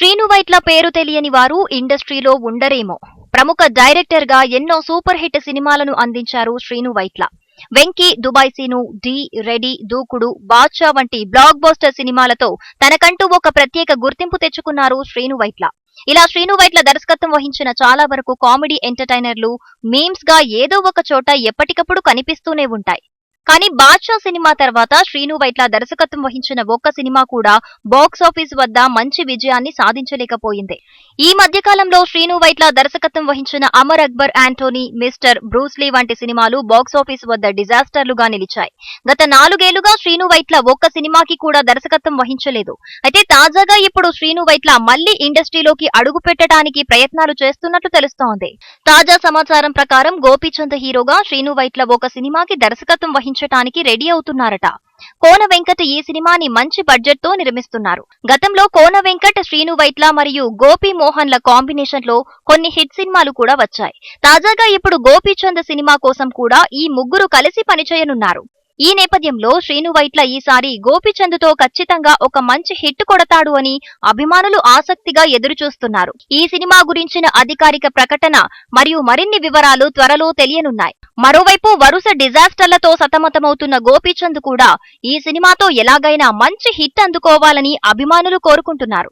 శ్రీనువైట్ల పేరు తెలియని వారు ఇండస్ట్రీలో ఉండరేమో. ప్రముఖ డైరెక్టర్గా ఎన్నో సూపర్ హిట్ సినిమాలను అందించారు శ్రీనువైట్ల. వెంకీ దుబాయ్ సీను డి రెడీ దూకుడు బాద్షా వంటి బ్లాక్ బోస్టర్ సినిమాలతో తనకంటూ ఒక ప్రత్యేక గుర్తింపు తెచ్చుకున్నారు శ్రీను వైట్ల ఇలా శ్రీను వైట్ల దర్శకత్వం వహించిన చాలా వరకు కామెడీ ఎంటర్టైనర్లు మీమ్స్గా ఏదో ఒక చోట ఎప్పటికప్పుడు కనిపిస్తూనే ఉంటాయి. కానీ బాద్షా సినిమా తర్వాత శ్రీను వైట్ల దర్శకత్వం వహించిన ఒక్క సినిమా కూడా బాక్స్ ఆఫీస్ వద్ద మంచి విజయాన్ని సాధించలేకపోయింది. ఈ మధ్య కాలంలో శ్రీను వైట్ల దర్శకత్వం వహించిన Amar Akbar Anthony mister Bruce Lee వంటి సినిమాలు బాక్స్ ఆఫీస్ వద్ద డిజాస్టర్లుగా నిలిచాయి. గత నాలుగేళ్ళుగా శ్రీను వైట్ల ఒక్క సినిమాకి కూడా దర్శకత్వం వహించలేదు. అయితే తాజాగా ఇప్పుడు శ్రీను వైట్ల మళ్ళీ ఇండస్ట్రీలోకి అడుగు పెట్టడానికి ప్రయత్నాలు చేస్తున్నట్లు తెలుస్తోంది. తాజా సమాచారం ప్రకారం గోపీచంద్ హీరోగా శ్రీను వైట్ల ఒక సినిమాకి దర్శకత్వం వహించటానికి రెడీ అవుతున్నారట. కోన వెంకట్ ఈ సినిమాని మంచి బడ్జెట్తో నిర్మిస్తున్నారు. గతంలో కోన వెంకట్ శ్రీను వైట్ల మరియు గోపి మోహన్ల కాంబినేషన్లో కొన్ని హిట్ సినిమాలు కూడా వచ్చాయి. తాజాగా ఇప్పుడు గోపీచంద్ సినిమా కోసం కూడా ఈ ముగ్గురు కలిసి పనిచేయనున్నారు. ఈ నేపథ్యంలో శ్రీను వైట్ల ఈసారి గోపిచంద్తో ఖచ్చితంగా ఒక మంచి హిట్ కొడతాడు అని అభిమానులు ఆసక్తిగా ఎదురుచూస్తున్నారు. ఈ సినిమా గురించిన అధికారిక ప్రకటన మరియు మరిన్ని వివరాలు త్వరలో తెలియనున్నాయి. మరోవైపు వరుస డిజాస్టర్లతో సతమతమవుతున్న గోపిచంద్ కూడా ఈ సినిమాతో ఎలాగైనా మంచి హిట్ అందుకోవాలని అభిమానులు కోరుకుంటున్నారు.